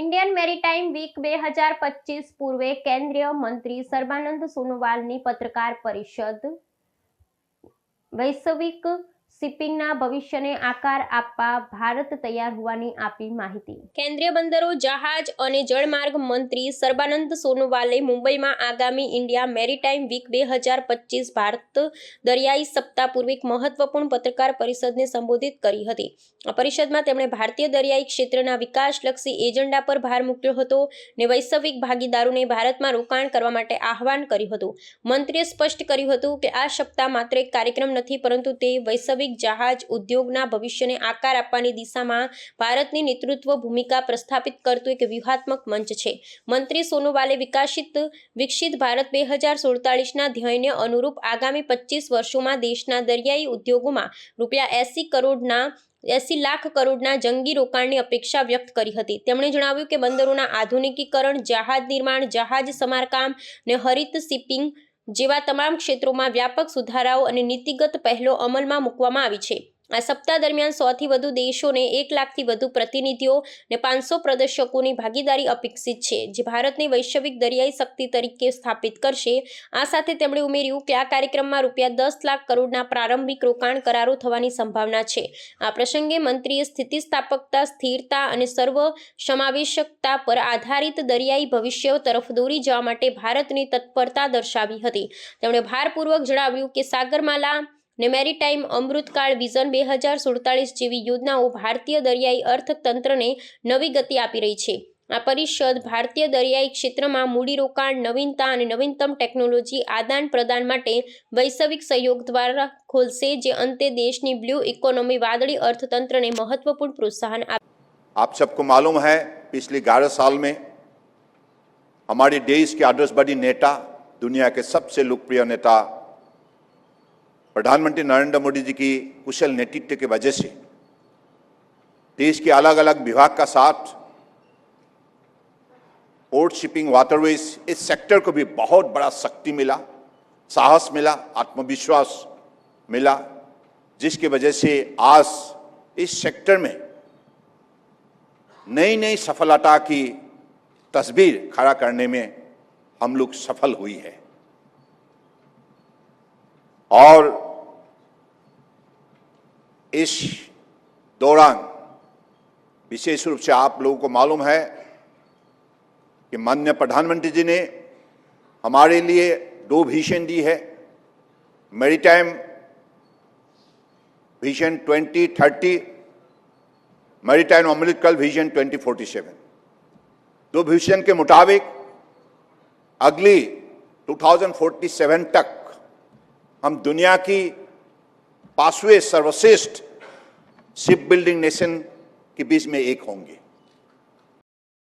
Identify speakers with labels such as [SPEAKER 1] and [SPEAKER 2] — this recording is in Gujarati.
[SPEAKER 1] ઇન્ડિયન મેરીટાઈમ વીક બે હજાર પચીસ પૂર્વે કેન્દ્રીય મંત્રી સર્બાનંદ સોનોવાલની પત્રકાર પરિષદ વૈશ્વિક શિપિંગના ભવિષ્યને આકાર આપવા ભારત તૈયાર હોવાની આપી માહિતી. કેન્દ્રીય બંદરો, જહાજ અને જળમાર્ગ મંત્રી સર્બાનંદ સોનોવાલે મુંબઈમાં આગામી ઇન્ડિયા મેરીટાઈમ વીક બે હજાર પચીસ ભારત દરિયાઈ સપ્તાહ પૂર્વે એક મહત્વપૂર્ણ પત્રકાર પરિષદને સંબોધિત કરી હતી. આ પરિષદમાં તેમણે ભારતીય દરિયાઈ ક્ષેત્રના વિકાસલક્ષી એજન્ડા પર ભાર મૂક્યો હતો ને વૈશ્વિક ભાગીદારોને ભારતમાં રોકાણ કરવા માટે આહવાન કર્યું હતું. મંત્રીએ સ્પષ્ટ કર્યું હતું કે આ સપ્તાહ માત્ર એક કાર્યક્રમ નથી, પરંતુ તે વૈશ્વિક જહાજ ઉદ્યોગના ભવિષ્યને આકાર આપવાની દિશામાં ભારતની નેતૃત્વ ભૂમિકા પ્રસ્થાપિત કરતું એક વ્યૂહાત્મક મંચ છે. મંત્રી સોનોવાલે વિકાસિત, વિકસિત ભારત બે હજાર સુડતાલીસના ધ્યેયને અનુરૂપ આગામી પચીસ વર્ષોમાં દેશના દરિયાઈ ઉદ્યોગોમાં રૂપિયા એસી કરોડના, એસી લાખ કરોડના જંગી રોકાણની અપેક્ષા વ્યક્ત કરી હતી. તેમણે જણાવ્યું કે બંદરોના આધુનિકીકરણ, જહાજ નિર્માણ, જહાજ સમારકામ ને હરિત શિપિંગ જેવા તમામ ક્ષેત્રોમાં વ્યાપક સુધારાઓ અને નીતિગત પહેલો અમલમાં મૂકવામાં આવી છે. આ સપ્તાહ દરમિયાન સોથી વધુ દેશોને એક લાખથી વધુ પ્રતિનિધિઓ ને પાંચસો પ્રદર્શકોની ભાગીદારી અપેક્ષિત છે, જે ભારતને વૈશ્વિક દરિયાઈ શક્તિ તરીકે સ્થાપિત કરશે. આ સાથે તેમણે ઉમેર્યું કે આ કાર્યક્રમમાં રૂપિયા દસ લાખ કરોડના પ્રારંભિક રોકાણ કરારો થવાની સંભાવના છે. આ પ્રસંગે મંત્રીએ સ્થિતિસ્થાપકતા, સ્થિરતા અને સર્વ સમાવેશકતા પર આધારિત દરિયાઈ ભવિષ્ય તરફ દોરી જવા માટે ભારતની તત્પરતા દર્શાવી હતી. તેમણે ભારપૂર્વક જણાવ્યું કે સાગરમાલા ને મેરીટાઈમ અમૃતકાળ વિઝન બે હજાર સુડતાલીસ જેવી યોજનાઓ ભારતીય દરિયાઈ અર્થતંત્રને નવી ગતિ આપી રહી છે આ પરિષદ ભારતીય દરિયાઈ ક્ષેત્રમાં મૂડીરોકાણ નવીનતા અને નવીનતમ ટેકનોલોજી આદાન પ્રદાન માટે વૈશ્વિક સહયોગ દ્વારા ખોલશે જે અંતે દેશની બ્લુ ઇકોનોમી વાદળી અર્થતંત્રને મહત્વપૂર્ણ પ્રોત્સાહન આપશે
[SPEAKER 2] आप सबको मालूम है पिछले ग्यारह साल में हमारे देश के अड्रेस बड़ी नेता दुनिया के सबसे लोकप्रिय नेता प्रधानमंत्री नरेंद्र मोदी जी की कुशल नेतृत्व की वजह से देश के अलग अलग विभाग का साथ पोर्ट शिपिंग वाटरवेज इस सेक्टर को भी बहुत बड़ा शक्ति मिला, साहस मिला, आत्मविश्वास मिला, जिसकी वजह से आज इस सेक्टर में नई नई सफलता की तस्वीर खड़ा करने में हम लोग सफल हुई है। और इस दौरान, विशेष रूप से आप लोगों को मालूम है कि माननीय प्रधानमंत्री जी ने हमारे लिए दो भीषण दी है। Maritime vision 2030 maritime Amrit Kaal vision 2047 दो विजन के मुताबिक अगली 2047 तक हम दुनिया की पांचवें सर्वश्रेष्ठ शिप बिल्डिंग नेशन के बीच में एक होंगे